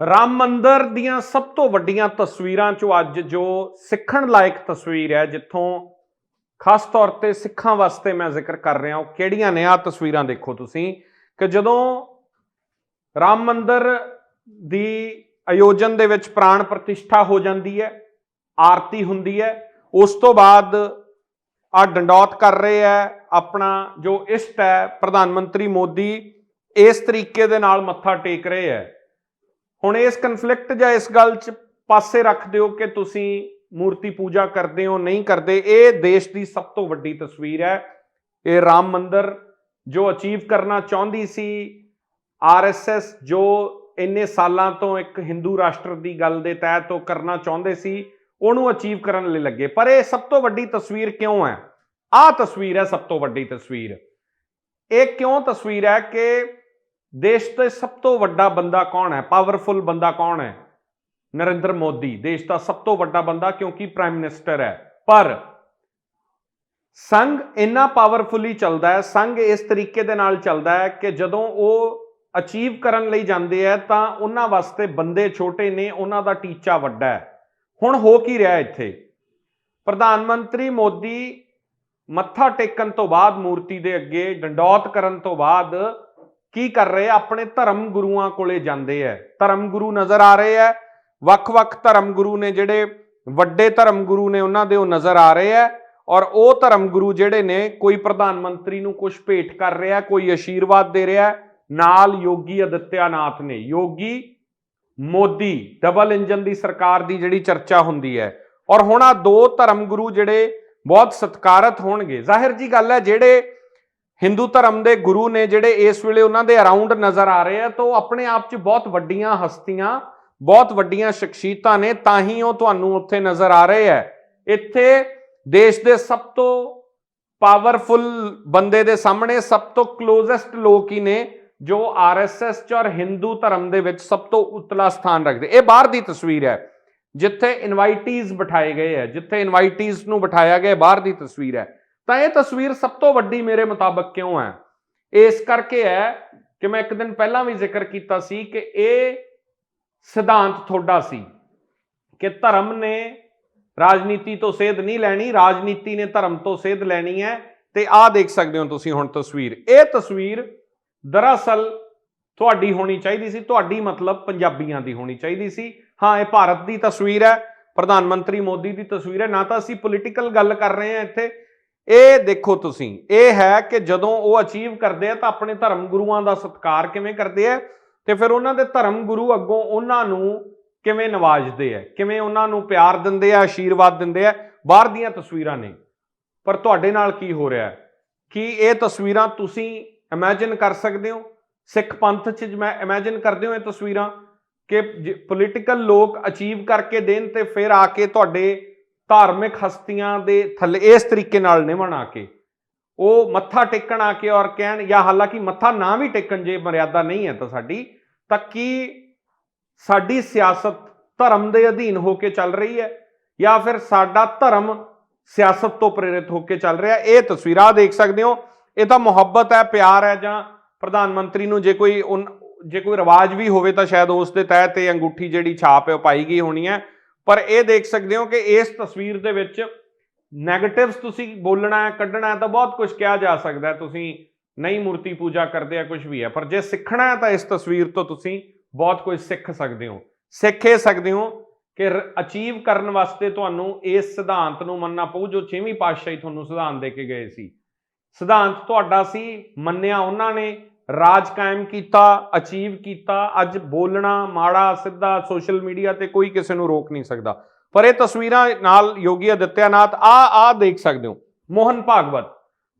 ਰਾਮ ਮੰਦਰ ਦੀਆਂ ਸਭ ਤੋਂ ਵੱਡੀਆਂ ਤਸਵੀਰਾਂ ਚੋਂ ਅੱਜ ਜੋ ਸਿੱਖਣ ਲਾਇਕ ਤਸਵੀਰ ਹੈ, ਜਿੱਥੋਂ ਖਾਸ ਤੌਰ ਤੇ ਸਿੱਖਾਂ ਵਾਸਤੇ ਮੈਂ ਜ਼ਿਕਰ ਕਰ ਰਿਹਾ ਹਾਂ, ਉਹ ਕਿਹੜੀਆਂ ਨੇ? ਆ ਤਸਵੀਰਾਂ ਦੇਖੋ ਤੁਸੀਂ ਕਿ ਜਦੋਂ ਰਾਮ ਮੰਦਰ ਦੀ ਆਯੋਜਨ ਦੇ ਵਿੱਚ ਪ੍ਰਾਣ ਪ੍ਰਤਿਸ਼ਠਾ ਹੋ ਜਾਂਦੀ ਹੈ, ਆਰਤੀ ਹੁੰਦੀ ਹੈ, ਉਸ ਤੋਂ ਬਾਅਦ ਆ ਡੰਡੌਤ ਕਰ ਰਹੇ ਹੈ, ਆਪਣਾ ਜੋ ਇਸ਼ਟ ਹੈ, ਪ੍ਰਧਾਨ ਮੰਤਰੀ ਮੋਦੀ ਇਸ ਤਰੀਕੇ ਦੇ ਨਾਲ ਮੱਥਾ ਟੇਕ ਰਹੇ ਹੈ। ਹੁਣ ਇਸ ਕਨਫਲਿਕਟ ਜਾਂ ਇਸ ਗੱਲ 'ਚ ਪਾਸੇ ਰੱਖ ਦਿਓ ਕਿ ਤੁਸੀਂ ਮੂਰਤੀ ਪੂਜਾ ਕਰਦੇ ਹੋ, ਨਹੀਂ ਕਰਦੇ, ਇਹ ਦੇਸ਼ ਦੀ ਸਭ ਤੋਂ ਵੱਡੀ ਤਸਵੀਰ ਹੈ। ਇਹ ਰਾਮ ਮੰਦਰ ਜੋ ਅਚੀਵ ਕਰਨਾ ਚਾਹੁੰਦੀ ਸੀ ਆਰਐਸਐਸ ਜੋ ਇੰਨੇ ਸਾਲਾਂ ਤੋਂ ਇੱਕ ਹਿੰਦੂ ਰਾਸ਼ਟਰ ਦੀ ਗੱਲ ਦੇ ਤਹਿਤ ਉਹ ਕਰਨਾ ਚਾਹੁੰਦੇ ਸੀ, ਉਹਨੂੰ ਅਚੀਵ ਕਰਨ ਲਈ ਲੱਗੇ। ਪਰ ਇਹ ਸਭ ਤੋਂ ਵੱਡੀ ਤਸਵੀਰ ਕਿਉਂ ਹੈ? ਆਹ ਤਸਵੀਰ ਹੈ ਸਭ ਤੋਂ ਵੱਡੀ ਤਸਵੀਰ। ਇਹ ਕਿਉਂ ਤਸਵੀਰ ਹੈ ਕਿ ਦੇਸ਼ ਦੇ ਸਭ ਤੋਂ ਵੱਡਾ ਬੰਦਾ ਕੌਣ ਹੈ? ਪਾਵਰਫੁਲ ਬੰਦਾ ਕੌਣ ਹੈ? ਨਰਿੰਦਰ ਮੋਦੀ। ਦੇਸ਼ ਦਾ ਸਭ ਤੋਂ ਵੱਡਾ ਬੰਦਾ ਕਿਉਂਕਿ ਪ੍ਰਾਈਮ ਮਿਨਿਸਟਰ ਹੈ। ਪਰ ਸੰਘ ਇੰਨਾ ਪਾਵਰਫੁਲੀ ਚੱਲਦਾ ਹੈ, ਸੰਘ ਇਸ ਤਰੀਕੇ ਦੇ ਨਾਲ ਚੱਲਦਾ ਹੈ ਕਿ ਜਦੋਂ ਉਹ ਅਚੀਵ ਕਰਨ ਲਈ ਜਾਂਦੇ ਆ ਤਾਂ ਉਹਨਾਂ ਵਾਸਤੇ ਬੰਦੇ ਛੋਟੇ ਨੇ, ਉਹਨਾਂ ਦਾ ਟੀਚਾ ਵੱਡਾ ਹੈ। ਹੁਣ ਹੋ ਕੀ ਰਿਹਾ ਇੱਥੇ? ਪ੍ਰਧਾਨ ਮੰਤਰੀ ਮੋਦੀ ਮੱਥਾ ਟੇਕਣ ਤੋਂ ਬਾਅਦ ਮੂਰਤੀ ਦੇ ਅੱਗੇ, ਡੰਡੌਤ ਕਰਨ ਤੋਂ ਬਾਅਦ ਕੀ ਕਰ ਰਹੇ ਆ? ਆਪਣੇ ਧਰਮ ਗੁਰੂਆਂ ਕੋਲੇ ਜਾਂਦੇ ਆ। ਧਰਮ ਗੁਰੂ ਨਜ਼ਰ ਆ ਰਹੇ ਆ। ਵੱਖ-ਵੱਖ ਧਰਮ ਗੁਰੂ ਨੇ ਜਿਹੜੇ ਵੱਡੇ ਧਰਮ ਗੁਰੂ ਨੇ ਉਹਨਾਂ ਦੇ ਉਹ ਨਜ਼ਰ ਆ ਰਹੇ ਆ। ਔਰ ਉਹ ਧਰਮ ਗੁਰੂ ਜਿਹੜੇ ਨੇ, ਕੋਈ ਪ੍ਰਧਾਨ ਮੰਤਰੀ ਨੂੰ ਕੁਝ ਭੇਟ ਕਰ ਰਿਹਾ, ਕੋਈ ਅਸ਼ੀਰਵਾਦ ਦੇ ਰਿਹਾ, ਨਾਲ ਯੋਗੀ ਅਦਿੱਤਿਆਨਾਥ ਨੇ। ਯੋਗੀ ਮੋਦੀ ਡਬਲ ਇੰਜਨ ਦੀ ਸਰਕਾਰ ਦੀ ਜਿਹੜੀ ਚਰਚਾ ਹੁੰਦੀ ਹੈ। ਔਰ ਹੁਣ ਆ ਦੋ ਧਰਮ ਗੁਰੂ ਜਿਹੜੇ ਬਹੁਤ ਸਤਿਕਾਰਤ ਹੋਣਗੇ। ਜ਼ਾਹਿਰ ਜੀ ਗੱਲ ਹੈ, ਜਿਹੜੇ ਹਿੰਦੂ ਧਰਮ ਦੇ ਗੁਰੂ ਨੇ ਜਿਹੜੇ ਇਸ ਵੇਲੇ ਉਹਨਾਂ ਦੇ ਅਰਾਊਂਡ ਨਜ਼ਰ ਆ ਰਹੇ ਆ, ਤਾਂ ਉਹ ਆਪਣੇ ਆਪ 'ਚ ਬਹੁਤ ਵੱਡੀਆਂ ਹਸਤੀਆਂ, ਬਹੁਤ ਵੱਡੀਆਂ ਸ਼ਖਸੀਅਤਾਂ ਨੇ, ਤਾਂ ਹੀ ਉਹ ਤੁਹਾਨੂੰ ਉੱਥੇ ਨਜ਼ਰ ਆ ਰਹੇ ਆ। ਇੱਥੇ ਦੇਸ਼ ਦੇ ਸਭ ਤੋਂ ਪਾਵਰਫੁਲ ਬੰਦੇ ਦੇ ਸਾਹਮਣੇ ਸਭ ਤੋਂ ਕਲੋਜ਼ੈਸਟ ਲੋਕ ਹੀ ਨੇ, ਜੋ ਆਰਐਸਐਸ ਚ ਔਰ ਹਿੰਦੂ ਧਰਮ ਦੇ ਵਿੱਚ ਸਭ ਤੋਂ ਉਤਲਾ ਸਥਾਨ ਰੱਖਦੇ। ਇਹ ਬਾਹਰ ਦੀ ਤਸਵੀਰ ਹੈ, ਜਿੱਥੇ ਇਨਵਾਈਟੀਜ਼ ਬਿਠਾਏ ਗਏ ਹੈ ਜਿੱਥੇ ਇਨਵਾਈਟੀਜ਼ ਨੂੰ ਬਿਠਾਇਆ ਗਿਆ ਬਾਹਰ ਦੀ ਤਸਵੀਰ ਹੈ। ਤਾਂ ਇਹ ਤਸਵੀਰ ਸਭ ਤੋਂ ਵੱਡੀ ਮੇਰੇ ਮੁਤਾਬਕ ਕਿਉਂ ਹੈ? ਇਸ ਕਰਕੇ ਹੈ ਕਿ ਮੈਂ ਇੱਕ ਦਿਨ ਪਹਿਲਾਂ ਵੀ ਜ਼ਿਕਰ ਕੀਤਾ ਸੀ ਕਿ ਇਹ ਸਿਧਾਂਤ ਤੁਹਾਡਾ ਸੀ ਕਿ ਧਰਮ ਨੇ ਰਾਜਨੀਤੀ ਤੋਂ ਸੇਧ ਨਹੀਂ ਲੈਣੀ, ਰਾਜਨੀਤੀ ਨੇ ਧਰਮ ਤੋਂ ਸੇਧ ਲੈਣੀ ਹੈ ਤੇ ਆਹ ਦੇਖ ਸਕਦੇ ਹੋ ਤੁਸੀਂ ਹੁਣ ਤਸਵੀਰ। ਇਹ ਤਸਵੀਰ ਦਰਅਸਲ ਤੁਹਾਡੀ ਹੋਣੀ ਚਾਹੀਦੀ ਸੀ, ਤੁਹਾਡੀ ਮਤਲਬ ਪੰਜਾਬੀਆਂ ਦੀ ਹੋਣੀ ਚਾਹੀਦੀ ਸੀ। ਹਾਂ, ਇਹ ਭਾਰਤ ਦੀ ਤਸਵੀਰ ਹੈ, ਪ੍ਰਧਾਨ ਮੰਤਰੀ ਮੋਦੀ ਦੀ ਤਸਵੀਰ ਹੈ, ਨਾ ਤਾਂ ਅਸੀਂ ਪੋਲੀਟੀਕਲ ਗੱਲ ਕਰ ਰਹੇ ਹਾਂ ਇੱਥੇ। ਇਹ ਦੇਖੋ ਤੁਸੀਂ, ਇਹ ਹੈ ਕਿ ਜਦੋਂ ਉਹ ਅਚੀਵ ਕਰਦੇ ਆ ਤਾਂ ਆਪਣੇ ਧਰਮ ਗੁਰੂਆਂ ਦਾ ਸਤਿਕਾਰ ਕਿਵੇਂ ਕਰਦੇ ਆ ਤੇ ਫਿਰ ਉਹਨਾਂ ਦੇ ਧਰਮ ਗੁਰੂ ਅੱਗੋਂ ਉਹਨਾਂ ਨੂੰ ਕਿਵੇਂ ਨਵਾਜਦੇ ਆ, ਕਿਵੇਂ ਉਹਨਾਂ ਨੂੰ ਪਿਆਰ ਦਿੰਦੇ ਆ ਆਸ਼ੀਰਵਾਦ ਦਿੰਦੇ ਆ, ਬਾਹਰ ਦੀਆਂ ਤਸਵੀਰਾਂ ਨੇ। ਪਰ ਤੁਹਾਡੇ ਨਾਲ ਕੀ ਹੋ ਰਿਹਾ ਹੈ? ਕੀ ਇਹ ਤਸਵੀਰਾਂ ਤੁਸੀਂ ਇਮੇਜਿਨ ਕਰ ਸਕਦੇ ਹੋ? ਸਿੱਖ ਪੰਥ 'ਚ ਮੈਂ ਇਮੇਜਿਨ ਕਰਦੇ ਹੋ ਇਹ ਤਸਵੀਰਾਂ ਕਿ ਪੋਲੀਟੀਕਲ ਲੋਕ ਅਚੀਵ ਕਰਕੇ ਦੇਣ ਤੇ ਫਿਰ ਆ ਕੇ ਤੁਹਾਡੇ ਧਾਰਮਿਕ ਹਸਤੀਆਂ ਦੇ ਥੱਲੇ ਇਸ ਤਰੀਕੇ ਨਾਲ ਨਿਮਣ ਆ ਕੇ, ਉਹ ਮੱਥਾ ਟੇਕਣ ਆ ਕੇ ਔਰ ਕਹਿਣ, ਜਾਂ ਹਾਲਾਂਕਿ ਮੱਥਾ ਨਾ ਵੀ ਟੇਕਣ ਜੇ ਮਰਿਆਦਾ ਨਹੀਂ ਹੈ ਤਾਂ ਸਾਡੀ, ਤਾਂ ਕੀ ਸਾਡੀ ਸਿਆਸਤ ਧਰਮ ਦੇ ਅਧੀਨ ਹੋ ਕੇ ਚੱਲ ਰਹੀ ਹੈ? ਜਾਂ ਫਿਰ ਸਾਡਾ ਧਰਮ ਸਿਆਸਤ ਤੋਂ ਪ੍ਰੇਰਿਤ ਹੋ ਕੇ ਚੱਲ ਰਿਹਾ? ਇਹ ਤਸਵੀਰਾਂ ਦੇਖ ਸਕਦੇ ਹੋ। ਇਹ ਤਾਂ ਮੁਹੱਬਤ ਹੈ, ਪਿਆਰ ਹੈ, ਜਾਂ ਪ੍ਰਧਾਨ ਮੰਤਰੀ ਨੂੰ ਜੇ ਕੋਈ ਜੇ ਕੋਈ ਰਿਵਾਜ ਵੀ ਹੋਵੇ ਤਾਂ ਸ਼ਾਇਦ ਉਸ ਦੇ ਤਹਿਤ ਇਹ ਅੰਗੂਠੀ ਜਿਹੜੀ ਛਾਪ ਹੈ ਉਹ ਪਾਈ ਗਈ ਹੋਣੀ ਹੈ। ਪਰ ਇਹ ਦੇਖ ਸਕਦੇ ਹੋ ਕਿ ਇਸ ਤਸਵੀਰ ਦੇ ਵਿੱਚ 네ਗੇਟਿਵਸ ਤੁਸੀਂ ਬੋਲਣਾ ਹੈ ਕੱਢਣਾ ਹੈ ਤਾਂ ਬਹੁਤ ਕੁਝ ਕਿਹਾ ਜਾ ਸਕਦਾ ਹੈ। ਤੁਸੀਂ ਨਹੀਂ ਮੂਰਤੀ ਪੂਜਾ ਕਰਦੇ ਆ ਕੁਝ ਵੀ ਹੈ। ਪਰ ਜੇ ਸਿੱਖਣਾ ਹੈ ਤਾਂ ਇਸ ਤਸਵੀਰ ਤੋਂ ਤੁਸੀਂ ਬਹੁਤ ਕੁਝ ਸਿੱਖ ਸਕਦੇ ਹੋ। ਸਿੱਖ ਇਹ ਸਕਦੇ ਹੋ ਕਿ ਅਚੀਵ ਕਰਨ ਵਾਸਤੇ ਤੁਹਾਨੂੰ ਇਸ ਸਿਧਾਂਤ ਨੂੰ ਮੰਨਣਾ ਪਊ, ਜੋ 6ਵੀਂ ਪਾਤਸ਼ਾਹੀ ਤੁਹਾਨੂੰ ਸਿਧਾਂਤ ਦੇ ਕੇ ਗਏ ਸੀ। ਸਿਧਾਂਤ ਤੁਹਾਡਾ ਸੀ, ਮੰਨਿਆ ਉਹਨਾਂ ਨੇ ਰਾਜ ਕਾਇਮ ਕੀਤਾ, ਅਚੀਵ ਕੀਤਾ, ਅੱਜ ਬੋਲਣਾ, ਮਾੜਾ, ਸਿੱਧਾ ਸੋਸ਼ਲ ਮੀਡੀਆ ਤੇ ਕੋਈ ਕਿਸੇ ਨੂੰ ਰੋਕ ਨਹੀਂ ਸਕਦਾ। ਪਰ ਇਹ ਤਸਵੀਰਾਂ ਨਾਲ ਯੋਗੀ ਅਦਿੱਤਿਆਨਾਥ ਆ ਆ ਦੇਖ ਸਕਦੇ ਹੋ, ਮੋਹਨ ਭਾਗਵਤ।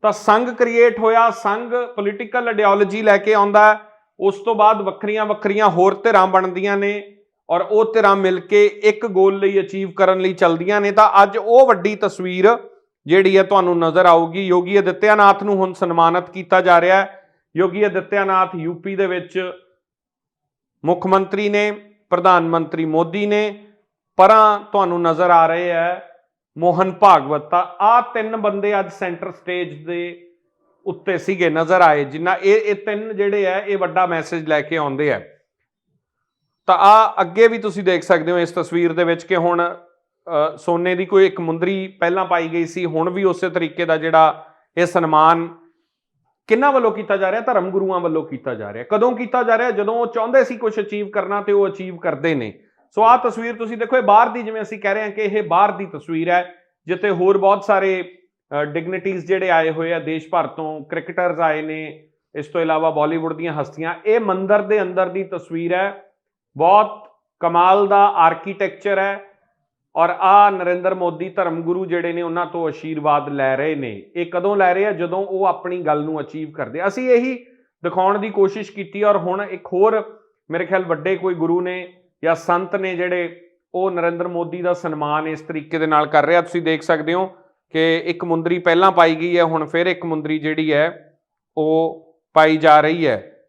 ਤਾਂ ਸੰਘ ਕ੍ਰੀਏਟ ਹੋਇਆ, ਸੰਘ ਪੋਲੀਟੀਕਲ ਆਈਡੀਓਲੋਜੀ ਲੈ ਕੇ ਆਉਂਦਾ ਉਸ ਤੋਂ ਬਾਅਦ ਵੱਖਰੀਆਂ ਵੱਖਰੀਆਂ ਹੋਰ ਧਿਰਾਂ ਬਣਦੀਆਂ ਨੇ ਔਰ ਉਹ ਧਿਰਾਂ ਮਿਲ ਕੇ ਇੱਕ ਗੋਲ ਲਈ ਅਚੀਵ ਕਰਨ ਲਈ ਚੱਲਦੀਆਂ ਨੇ। ਤਾਂ ਅੱਜ ਉਹ ਵੱਡੀ ਤਸਵੀਰ ਜਿਹੜੀ ਹੈ, ਤੁਹਾਨੂੰ ਨਜ਼ਰ ਆਊਗੀ। ਯੋਗੀ ਅਦਿੱਤਿਆਨਾਥ ਨੂੰ ਹੁਣ ਸਨਮਾਨਿਤ ਕੀਤਾ ਜਾ ਰਿਹਾ ਹੈ। ਯੋਗੀ ਅਦਿੱਤਿਆਨਾਥ ਯੂਪੀ ਦੇ ਵਿੱਚ ਮੁੱਖ ਮੰਤਰੀ ਨੇ ਪ੍ਰਧਾਨ ਮੰਤਰੀ ਮੋਦੀ ਨੇ ਪਰਾਂ ਤੁਹਾਨੂੰ ਨਜ਼ਰ ਆ ਰਹੇ ਹੈ ਮੋਹਨ ਭਾਗਵਤ ਤਾਂ ਆ ਤਿੰਨ ਬੰਦੇ ਅੱਜ ਸੈਂਟਰ ਸਟੇਜ ਦੇ ਉੱਤੇ ਸੀਗੇ ਨਜ਼ਰ ਆਏ ਜਿੰਨਾ ਇਹ ਇਹ ਤਿੰਨ ਜਿਹੜੇ ਆ ਇਹ ਵੱਡਾ ਮੈਸੇਜ ਲੈ ਕੇ ਆਉਂਦੇ ਆ ਤਾਂ ਆ ਅੱਗੇ ਵੀ ਤੁਸੀਂ ਦੇਖ ਸਕਦੇ ਹੋ ਇਸ ਤਸਵੀਰ ਦੇ ਵਿੱਚ ਕਿ ਹੁਣ ਅ, ਸੋਨੇ ਦੀ ਕੋਈ ਇੱਕ ਮੁੰਦਰੀ ਪਹਿਲਾਂ ਪਾਈ ਗਈ ਸੀ ਹੁਣ ਵੀ ਉਸੇ ਤਰੀਕੇ ਦਾ ਜਿਹੜਾ ਇਹ ਸਨਮਾਨ ਕਿੰਨਾ ਵੱਲੋਂ ਕੀਤਾ ਜਾ ਰਿਹਾ? ਧਰਮ ਗੁਰੂਆਂ ਵੱਲੋਂ ਕੀਤਾ ਜਾ ਰਿਹਾ। ਕਦੋਂ ਕੀਤਾ ਜਾ ਰਿਹਾ? ਜਦੋਂ ਉਹ ਚਾਹੁੰਦੇ ਸੀ ਕੁਝ ਅਚੀਵ ਕਰਨਾ ਤੇ ਉਹ ਅਚੀਵ ਕਰਦੇ ਨੇ। ਸੋ ਆਹ ਤਸਵੀਰ ਤੁਸੀਂ ਦੇਖੋ, ਇਹ ਬਾਹਰ ਦੀ ਜਿਵੇਂ ਅਸੀਂ ਕਹਿ ਰਹੇ ਹਾਂ ਕਿ ਇਹ ਬਾਹਰ ਦੀ ਤਸਵੀਰ ਹੈ, ਜਿੱਥੇ ਹੋਰ ਬਹੁਤ ਸਾਰੇ ਡਿਗਨਿਟੀਜ਼ ਜਿਹੜੇ ਆਏ ਹੋਏ ਆ ਦੇਸ਼ ਭਰ ਤੋਂ ਕ੍ਰਿਕਟਰਸ ਆਏ ਨੇ, ਇਸ ਤੋਂ ਇਲਾਵਾ ਬਾਲੀਵੁੱਡ ਦੀਆਂ ਹਸਤੀਆਂ। ਇਹ ਮੰਦਰ ਦੇ ਅੰਦਰ ਦੀ ਤਸਵੀਰ ਹੈ। ਬਹੁਤ ਕਮਾਲ ਦਾ ਆਰਕੀਟੈਕਚਰ ਹੈ। ਔਰ ਆ ਨਰਿੰਦਰ ਮੋਦੀ ਧਰਮ ਗੁਰੂ ਜਿਹੜੇ ਨੇ ਉਹਨਾਂ ਤੋਂ ਆਸ਼ੀਰਵਾਦ ਲੈ ਰਹੇ ਨੇ। ਇਹ ਕਦੋਂ ਲੈ ਰਹੇ ਆ? ਜਦੋਂ ਉਹ ਆਪਣੀ ਗੱਲ ਨੂੰ ਅਚੀਵ ਕਰਦੇ। ਅਸੀਂ ਇਹੀ ਦਿਖਾਉਣ ਦੀ ਕੋਸ਼ਿਸ਼ ਕੀਤੀ ਔਰ ਹੁਣ ਇੱਕ ਹੋਰ ਮੇਰੇ ਖਿਆਲ ਵੱਡੇ ਕੋਈ ਗੁਰੂ ਨੇ ਜਾਂ ਸੰਤ ਨੇ ਜਿਹੜੇ ਉਹ ਨਰਿੰਦਰ ਮੋਦੀ ਦਾ ਸਨਮਾਨ ਇਸ ਤਰੀਕੇ ਦੇ ਨਾਲ ਕਰ ਰਿਹਾ ਤੁਸੀਂ ਦੇਖ ਸਕਦੇ ਹੋ ਕਿ ਇੱਕ ਮੁੰਦਰੀ ਪਹਿਲਾਂ ਪਾਈ ਗਈ ਹੈ, ਹੁਣ ਫਿਰ ਇੱਕ ਮੁੰਦਰੀ ਜਿਹੜੀ ਹੈ, ਉਹ ਪਾਈ ਜਾ ਰਹੀ ਹੈ।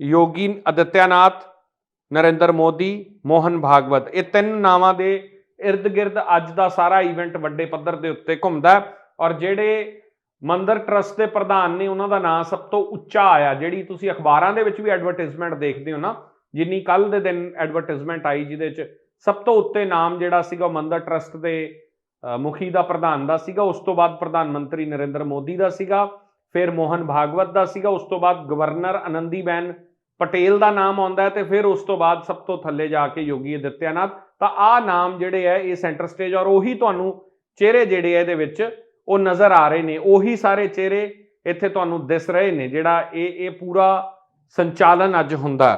ਯੋਗੀ ਅਦਿੱਤਿਆਨਾਥ, ਨਰਿੰਦਰ ਮੋਦੀ, ਮੋਹਨ ਭਾਗਵਤ। ਇਹ ਤਿੰਨ ਨਾਵਾਂ ਦੇ ਇਰਦ ਗਿਰਦ ਅੱਜ ਦਾ ਸਾਰਾ ਇਵੈਂਟ ਵੱਡੇ ਪੱਧਰ ਦੇ ਉੱਤੇ ਘੁੰਮਦਾ ਔਰ ਜਿਹੜੇ ਮੰਦਰ ਟਰਸਟ ਦੇ ਪ੍ਰਧਾਨ ਨੇ ਉਹਨਾਂ ਦਾ ਨਾਮ ਸਭ ਤੋਂ ਉੱਚਾ ਆਇਆ, ਜਿਹੜੀ ਤੁਸੀਂ ਅਖਬਾਰਾਂ ਦੇ ਵਿੱਚ ਵੀ ਐਡਵਰਟਾਈਜ਼ਮੈਂਟ ਦੇਖਦੇ ਹੋ ਨਾ, ਜਿੰਨੀ ਕੱਲ ਦੇ ਦਿਨ ਐਡਵਰਟਾਈਜ਼ਮੈਂਟ ਆਈ ਜਿਹਦੇ ਵਿੱਚ ਸਭ ਤੋਂ ਉੱਤੇ ਨਾਮ ਜਿਹੜਾ ਸੀਗਾ ਉਹ ਮੰਦਰ ਟਰਸਟ ਦੇ ਮੁਖੀ ਦਾ ਪ੍ਰਧਾਨ ਦਾ ਸੀਗਾ, ਉਸ ਤੋਂ ਬਾਅਦ ਪ੍ਰਧਾਨ ਮੰਤਰੀ ਨਰਿੰਦਰ ਮੋਦੀ ਦਾ ਸੀਗਾ, ਫਿਰ ਮੋਹਨ ਭਾਗਵਤ ਦਾ ਸੀਗਾ, ਉਸ ਤੋਂ ਬਾਅਦ ਗਵਰਨਰ ਆਨੰਦੀਬੈਨ ਪਟੇਲ ਦਾ ਨਾਮ ਆਉਂਦਾ ਹੈ ਤੇ ਫਿਰ ਉਸ ਤੋਂ ਬਾਅਦ ਸਭ ਤੋਂ ਥੱਲੇ ਜਾ ਕੇ ਯੋਗੀ ਅਦਿੱਤਿਆਨਾਥ ਤਾਂ ਆਹ ਨਾਮ ਜਿਹੜੇ ਹੈ ਇਹ ਸੈਂਟਰ ਸਟੇਜ ਔਰ ਉਹੀ ਤੁਹਾਨੂੰ ਚਿਹਰੇ ਜਿਹੜੇ ਹੈ ਇਹਦੇ ਵਿੱਚ ਉਹ ਨਜ਼ਰ ਆ ਰਹੇ ਨੇ। ਉਹੀ ਸਾਰੇ ਚਿਹਰੇ ਇੱਥੇ ਤੁਹਾਨੂੰ ਦਿਸ ਰਹੇ ਨੇ, ਜਿਹੜਾ ਇਹ ਇਹ ਪੂਰਾ ਸੰਚਾਲਨ ਅੱਜ ਹੁੰਦਾ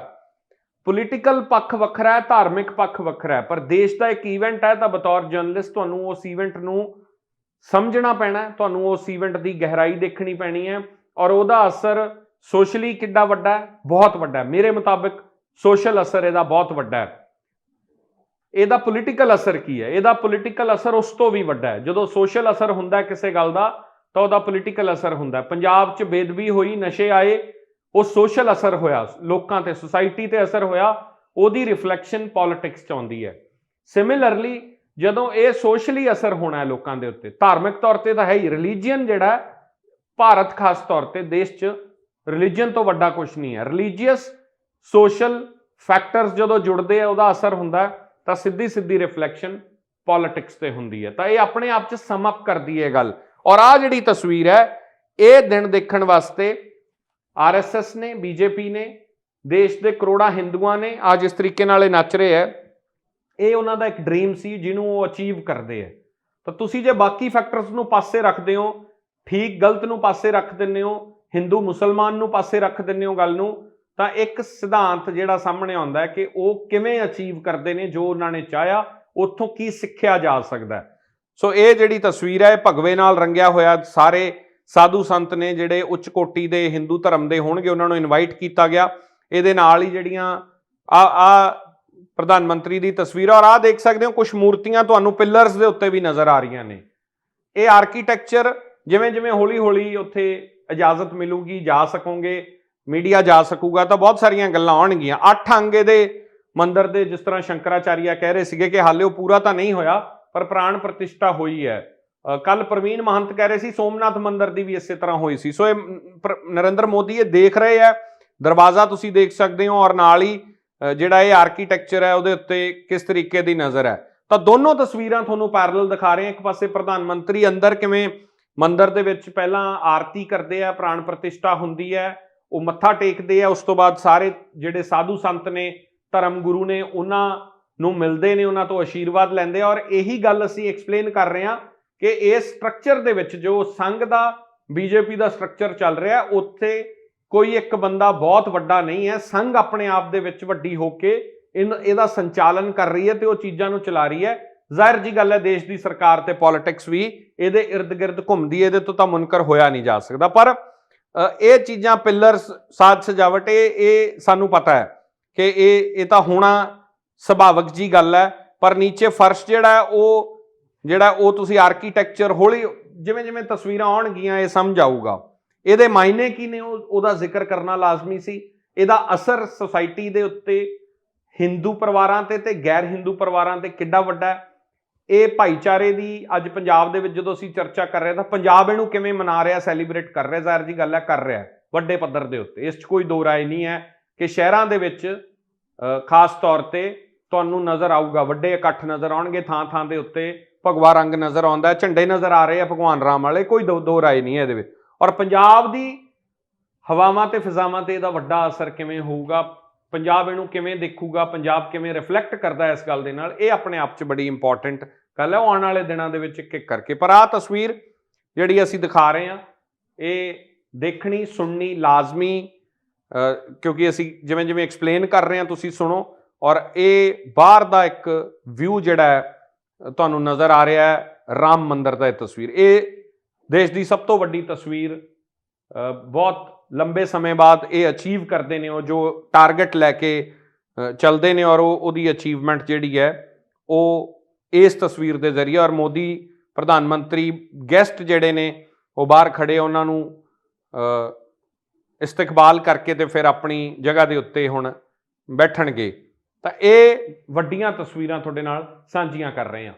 ਪੋਲੀਟੀਕਲ ਪੱਖ ਵੱਖਰਾ ਹੈ, ਧਾਰਮਿਕ ਪੱਖ ਵੱਖਰਾ ਹੈ, ਪਰ ਦੇਸ਼ ਦਾ ਇੱਕ ਇਵੈਂਟ ਹੈ, ਤਾਂ ਬਤੌਰ ਜਰਨਲਿਸਟ ਤੁਹਾਨੂੰ ਉਸ ਇਵੈਂਟ ਨੂੰ ਸਮਝਣਾ ਪੈਣਾ ਤੁਹਾਨੂੰ ਉਸ ਇਵੈਂਟ ਦੀ ਗਹਿਰਾਈ ਦੇਖਣੀ ਪੈਣੀ ਹੈ ਔਰ ਉਹਦਾ ਅਸਰ ਸੋਸ਼ਲੀ ਕਿੱਡਾ ਵੱਡਾ ਹੈ? ਬਹੁਤ ਵੱਡਾ ਹੈ। ਮੇਰੇ ਮੁਤਾਬਿਕ ਸੋਸ਼ਲ ਅਸਰ ਇਹਦਾ ਬਹੁਤ ਵੱਡਾ ਹੈ। ਇਹਦਾ ਪੋਲੀਟੀਕਲ ਅਸਰ ਕੀ ਹੈ? ਇਹਦਾ ਪੋਲੀਟੀਕਲ ਅਸਰ ਉਸ ਤੋਂ ਵੀ ਵੱਡਾ ਹੈ। ਜਦੋਂ ਸੋਸ਼ਲ ਅਸਰ ਹੁੰਦਾ ਕਿਸੇ ਗੱਲ ਦਾ ਤਾਂ ਉਹਦਾ ਪੋਲੀਟੀਕਲ ਅਸਰ ਹੁੰਦਾ ਪੰਜਾਬ 'ਚ ਬੇਦਬੀ ਹੋਈ ਨਸ਼ੇ ਆਏ ਉਹ ਸੋਸ਼ਲ ਅਸਰ ਹੋਇਆ। ਲੋਕਾਂ ਤੇ ਸੁਸਾਇਟੀ ਤੇ ਅਸਰ ਹੋਇਆ। ਉਹਦੀ ਰਿਫਲੈਕਸ਼ਨ ਪੋਲਿਟਿਕਸ 'ਚ ਆਉਂਦੀ ਹੈ। ਸਿਮਿਲਰਲੀ ਜਦੋਂ ਇਹ ਸੋਸ਼ਲੀ ਅਸਰ ਹੋਣਾ ਹੈ ਲੋਕਾਂ ਦੇ ਉੱਤੇ ਧਾਰਮਿਕ ਤੌਰ ਤੇ ਤਾਂ ਹੈ ਹੀ। ਰਿਲੀਜੀਅਨ ਜਿਹੜਾ ਭਾਰਤ ਖਾਸ ਤੌਰ ਤੇ ਦੇਸ਼ 'ਚ ਰਿਲੀਜੀਅਨ ਤੋਂ ਵੱਡਾ ਕੁਝ ਨਹੀਂ ਹੈ। ਰਿਲੀਜੀਅਸ ਸੋਸ਼ਲ ਫੈਕਟਰਸ ਜਦੋਂ ਜੁੜਦੇ ਆ ਉਹਦਾ ਅਸਰ ਹੁੰਦਾ ਹੈ, ਤਾਂ ਸਿੱਧੀ ਸਿੱਧੀ ਰਿਫਲੈਕਸ਼ਨ ਪੋਲਿਟਿਕਸ ਤੇ ਹੁੰਦੀ ਹੈ। ਤਾਂ ਇਹ ਆਪਣੇ ਆਪ 'ਚ ਸਮ ਅਪ ਕਰਦੀ ਹੈ ਇਹ ਗੱਲ। ਔਰ ਆ ਜਿਹੜੀ ਤਸਵੀਰ ਹੈ, ਇਹ ਦਿਨ ਦੇਖਣ ਵਾਸਤੇ ਆਰਐਸਐਸ ਨੇ ਬੀਜੇਪੀ ਨੇ, ਦੇਸ਼ ਦੇ ਕਰੋੜਾਂ ਹਿੰਦੂਆਂ ਨੇ ਅੱਜ ਇਸ ਤਰੀਕੇ ਨਾਲ ਇਹ ਨੱਚ ਰਹੇ ਹੈ। ਇਹ ਉਹਨਾਂ ਦਾ ਇੱਕ ਡ੍ਰੀਮ ਸੀ, ਜਿਹਨੂੰ ਉਹ ਅਚੀਵ ਕਰਦੇ ਹੈ। ਤਾਂ ਤੁਸੀਂ ਜੇ ਬਾਕੀ ਫੈਕਟਰਸ ਨੂੰ ਪਾਸੇ ਰੱਖਦੇ ਹੋ, ਠੀਕ ਗਲਤ ਨੂੰ ਪਾਸੇ ਰੱਖ ਦਿੰਦੇ ਹੋ, ਹਿੰਦੂ ਮੁਸਲਮਾਨ ਨੂੰ ਪਾਸੇ ਰੱਖ ਦਿੰਦੇ ਹੋ ਗੱਲ ਨੂੰ ਤਾਂ ਇੱਕ ਸਿਧਾਂਤ ਜਿਹੜਾ ਸਾਹਮਣੇ ਆਉਂਦਾ ਹੈ ਕਿ ਉਹ ਕਿਵੇਂ ਅਚੀਵ ਕਰਦੇ ਨੇ, ਜੋ ਉਹਨਾਂ ਨੇ ਚਾਹਿਆ, ਉੱਥੋਂ ਕੀ ਸਿੱਖਿਆ ਜਾ ਸਕਦਾ ਹੈ। ਸੋ ਇਹ ਜਿਹੜੀ ਤਸਵੀਰ ਹੈ, ਇਹ ਭਗਵੇ ਨਾਲ ਰੰਗਿਆ ਹੋਇਆ ਸਾਰੇ ਸਾਧੂ ਸੰਤ ਨੇ ਜਿਹੜੇ ਉੱਚ ਕੋਟੀ ਦੇ ਹਿੰਦੂ ਧਰਮ ਦੇ ਹੋਣਗੇ, ਉਹਨਾਂ ਨੂੰ ਇਨਵਾਈਟ ਕੀਤਾ ਗਿਆ। ਇਹਦੇ ਨਾਲ ਹੀ ਜਿਹੜੀਆਂ ਆ ਆ ਪ੍ਰਧਾਨ ਮੰਤਰੀ ਦੀ ਤਸਵੀਰ ਔਰ ਆ ਦੇਖ ਸਕਦੇ ਹੋ ਕੁਝ ਮੂਰਤੀਆਂ ਤੁਹਾਨੂੰ ਪਿਲਰਸ ਦੇ ਉੱਤੇ ਵੀ ਨਜ਼ਰ ਆ ਰਹੀਆਂ ਨੇ। ਇਹ ਆਰਕੀਟੈਕਚਰ ਜਿਵੇਂ ਜਿਵੇਂ ਹੌਲੀ ਹੌਲੀ ਉੱਥੇ ਇਜਾਜ਼ਤ ਮਿਲੂਗੀ, ਜਾ ਸਕੋਗੇ। ਮੀਡੀਆ ਜਾ ਸਕੂਗਾ ਤਾਂ ਬਹੁਤ ਸਾਰੀਆਂ ਗੱਲਾਂ ਆਉਣਗੀਆਂ। ਅੱਠ ਅੰਗੇ ਦੇ ਮੰਦਰ ਦੇ ਜਿਸ ਤਰ੍ਹਾਂ ਸ਼ੰਕਰਾਚਾਰੀਆ ਕਹਿ ਰਹੇ ਸੀਗੇ ਕਿ ਹਾਲੇ ਉਹ ਪੂਰਾ ਤਾਂ ਨਹੀਂ ਹੋਇਆ, ਪਰ ਪ੍ਰਾਣ ਪ੍ਰਤਿਸ਼ਠਾ ਹੋਈ ਹੈ। ਕੱਲ ਪ੍ਰਵੀਨ ਮਹੰਤ ਕਹਿ ਰਹੇ ਸੀ ਸੋਮਨਾਥ ਮੰਦਿਰ ਦੀ ਵੀ ਇਸੇ ਤਰ੍ਹਾਂ ਹੋਈ ਸੀ। ਸੋ ਇਹ ਪ੍ਰ- ਨਰਿੰਦਰ ਮੋਦੀ ਇਹ ਦੇਖ ਰਹੇ ਆ ਦਰਵਾਜ਼ਾ ਤੁਸੀਂ ਦੇਖ ਸਕਦੇ ਹੋ ਔਰ ਨਾਲ ਹੀ ਜਿਹੜਾ ਇਹ ਆਰਕੀਟੈਕਚਰ ਹੈ ਉਹਦੇ ਉੱਤੇ ਕਿਸ ਤਰੀਕੇ ਦੀ ਨਜ਼ਰ ਹੈ। ਤਾਂ ਦੋਨੋਂ ਤਸਵੀਰਾਂ ਤੁਹਾਨੂੰ ਪੈਰਲਲ ਦਿਖਾ ਰਹੇ ਹਾਂ। ਇੱਕ ਪਾਸੇ ਪ੍ਰਧਾਨ ਮੰਤਰੀ ਅੰਦਰ ਕਿਵੇਂ ਮੰਦਿਰ ਦੇ ਵਿੱਚ ਪਹਿਲਾਂ ਆਰਤੀ ਕਰਦੇ ਆ, ਪ੍ਰਾਣ ਪ੍ਰਤਿਸ਼ਠਾ ਹੁੰਦੀ ਹੈ ਉਹ ਮੱਥਾ ਟੇਕਦੇ ਆ, ਉਸ ਤੋਂ ਬਾਅਦ ਸਾਰੇ ਜਿਹੜੇ ਸਾਧੂ ਸੰਤ ਨੇ, ਧਰਮ ਗੁਰੂ ਨੇ, ਉਹਨਾਂ ਨੂੰ ਮਿਲਦੇ ਨੇ, ਉਹਨਾਂ ਤੋਂ ਆਸ਼ੀਰਵਾਦ ਲੈਂਦੇ ਆ। ਔਰ ਇਹੀ ਗੱਲ ਅਸੀਂ ਐਕਸਪਲੇਨ ਕਰ ਰਹੇ ਹਾਂ ਕਿ ਇਸ ਸਟਰਕਚਰ ਦੇ ਵਿੱਚ ਜੋ ਸੰਘ ਦਾ ਬੀਜੇਪੀ ਦਾ ਸਟਰਕਚਰ ਚੱਲ ਰਿਹਾ, ਉੱਥੇ ਕੋਈ ਇੱਕ ਬੰਦਾ ਬਹੁਤ ਵੱਡਾ ਨਹੀਂ ਹੈ। ਸੰਘ ਆਪਣੇ ਆਪ ਦੇ ਵਿੱਚ ਵੱਡੀ ਹੋ ਕੇ ਇਨ- ਇਹਦਾ ਸੰਚਾਲਨ ਕਰ ਰਹੀ ਹੈ ਤੇ ਉਹ ਚੀਜ਼ਾਂ ਨੂੰ ਚਲਾ ਰਹੀ ਹੈ। ਜ਼ਾਹਿਰ ਜੀ ਗੱਲ ਹੈ, ਦੇਸ਼ ਦੀ ਸਰਕਾਰ ਤੇ ਪੋਲਿਟਿਕਸ ਵੀ ਇਹਦੇ ird-gird ਘੁੰਮਦੀ ਹੈ, ਇਹਦੇ ਤੋਂ ਤਾਂ ਮੁਨਕਰ ਹੋਇਆ ਨਹੀਂ ਜਾ ਸਕਦਾ। ਪਰ ਇਹ ਚੀਜ਼ਾਂ ਪਿੱਲਰ ਸਾਜ ਸਜਾਵਟ, ਇਹ ਇਹ ਸਾਨੂੰ ਪਤਾ ਹੈ ਕਿ ਇਹ ਇਹ ਤਾਂ ਹੋਣਾ ਸੁਭਾਵਿਕ ਜੀ ਗੱਲ ਹੈ, ਪਰ ਨੀਚੇ ਫਰਸ਼ ਜਿਹੜਾ ਉਹ ਜਿਹੜਾ ਉਹ ਤੁਸੀਂ ਆਰਕੀਟੈਕਚਰ ਹੌਲੀ, ਜਿਵੇਂ ਜਿਵੇਂ ਤਸਵੀਰਾਂ ਆਉਣਗੀਆਂ, ਇਹ ਸਮਝ ਆਊਗਾ। ਇਹਦੇ ਮਾਇਨੇ ਕੀ ਨੇ? ਉਹਦਾ ਜ਼ਿਕਰ ਕਰਨਾ ਲਾਜ਼ਮੀ ਸੀ। ਇਹਦਾ ਅਸਰ ਸੁਸਾਇਟੀ ਦੇ ਉੱਤੇ, ਹਿੰਦੂ ਪਰਿਵਾਰਾਂ ਤੇ ਤੇ ਗੈਰ ਹਿੰਦੂ ਪਰਿਵਾਰਾਂ ਤੇ ਕਿੱਡਾ ਵੱਡਾ ਹੈ। ਇਹ ਭਾਈਚਾਰੇ ਦੀ ਅੱਜ ਪੰਜਾਬ ਦੇ ਵਿੱਚ ਜਦੋਂ ਅਸੀਂ ਚਰਚਾ ਕਰ ਰਹੇ ਹਾਂ ਤਾਂ ਪੰਜਾਬ ਇਹਨੂੰ ਕਿਵੇਂ ਮਨਾ ਰਿਹਾ ਸੈਲੀਬ੍ਰੇਟ ਕਰ ਰਿਹਾ, ਜ਼ਾਹਿਰ ਜੀ ਗੱਲ ਹੈ, ਕਰ ਰਿਹਾ ਵੱਡੇ ਪੱਧਰ ਦੇ ਉੱਤੇ। ਇਸ 'ਚ ਕੋਈ ਦੋ ਰਾਏ ਨਹੀਂ ਹੈ ਕਿ ਸ਼ਹਿਰਾਂ ਦੇ ਵਿੱਚ ਖਾਸ ਤੌਰ ਤੇ ਤੁਹਾਨੂੰ ਨਜ਼ਰ ਆਊਗਾ, ਵੱਡੇ ਇਕੱਠ ਨਜ਼ਰ ਆਉਣਗੇ ਥਾਂ ਥਾਂ ਦੇ ਉੱਤੇ ਭਗਵਾ ਰੰਗ ਨਜ਼ਰ ਆਉਂਦਾ ਝੰਡੇ ਨਜ਼ਰ ਆ ਰਹੇ ਆ ਭਗਵਾਨ ਰਾਮ ਵਾਲੇ, ਕੋਈ ਦੋ ਦੋ ਰਾਏ ਨਹੀਂ ਹੈ ਇਹਦੇ ਵਿੱਚ। ਔਰ ਪੰਜਾਬ ਦੀ ਹਵਾਵਾਂ ਤੇ ਫਿਜ਼ਾਵਾਂ ਤੇ ਇਹਦਾ ਵੱਡਾ ਅਸਰ ਕਿਵੇਂ ਹੋਊਗਾ, ਪੰਜਾਬ ਇਹਨੂੰ ਕਿਵੇਂ ਦੇਖੂਗਾ, ਪੰਜਾਬ ਕਿਵੇਂ ਰਿਫਲੈਕਟ ਕਰਦਾ ਇਸ ਗੱਲ ਦੇ ਨਾਲ, ਇਹ ਆਪਣੇ ਆਪ 'ਚ ਬੜੀ ਇੰਪੋਰਟੈਂਟ ਗੱਲ ਹੈ ਉਹ ਆਉਣ ਵਾਲੇ ਦਿਨਾਂ ਦੇ ਵਿੱਚ ਇੱਕ ਇੱਕ ਕਰਕੇ। ਪਰ ਆਹ ਤਸਵੀਰ ਜਿਹੜੀ ਅਸੀਂ ਦਿਖਾ ਰਹੇ ਹਾਂ ਇਹ ਦੇਖਣੀ ਸੁਣਨੀ ਲਾਜ਼ਮੀ ਕਿਉਂਕਿ ਅਸੀਂ ਜਿਵੇਂ ਜਿਵੇਂ ਐਕਸਪਲੇਨ ਕਰ ਰਹੇ ਹਾਂ ਤੁਸੀਂ ਸੁਣੋ। ਔਰ ਇਹ ਬਾਹਰ ਦਾ ਇੱਕ ਵਿਊ ਜਿਹੜਾ ਹੈ ਤੁਹਾਨੂੰ ਨਜ਼ਰ ਆ ਰਿਹਾ ਹੈ ਰਾਮ ਮੰਦਿਰ ਦਾ ਇਹ ਤਸਵੀਰ। ਇਹ ਦੇਸ਼ ਦੀ ਸਭ ਤੋਂ ਵੱਡੀ ਤਸਵੀਰ ਬਹੁਤ ਲੰਬੇ ਸਮੇਂ ਬਾਅਦ ਇਹ ਅਚੀਵ ਕਰਦੇ ਨੇ ਉਹ ਜੋ ਟਾਰਗੇਟ ਲੈ ਕੇ ਅ, ਚੱਲਦੇ ਨੇ ਔਰ ਉਹ ਉਹਦੀ ਅਚੀਵਮੈਂਟ ਜਿਹੜੀ ਹੈ ਉਹ ਇਸ ਤਸਵੀਰ ਦੇ ਜ਼ਰੀਏ ਔਰ ਮੋਦੀ ਪ੍ਰਧਾਨ ਮੰਤਰੀ ਗੈਸਟ ਜਿਹੜੇ ਨੇ ਉਹ ਬਾਹਰ ਖੜੇ ਉਹਨਾਂ ਨੂੰ ਅ, ਇਸਤਕਬਾਲ ਕਰਕੇ ਤੇ ਫਿਰ ਆਪਣੀ ਜਗ੍ਹਾ ਦੇ ਉੱਤੇ ਹੁਣ ਬੈਠਣਗੇ। ਤਾਂ ਇਹ ਵੱਡੀਆਂ ਤਸਵੀਰਾਂ ਤੁਹਾਡੇ ਨਾਲ ਸਾਂਝੀਆਂ ਕਰ ਰਹੇ ਹਾਂ।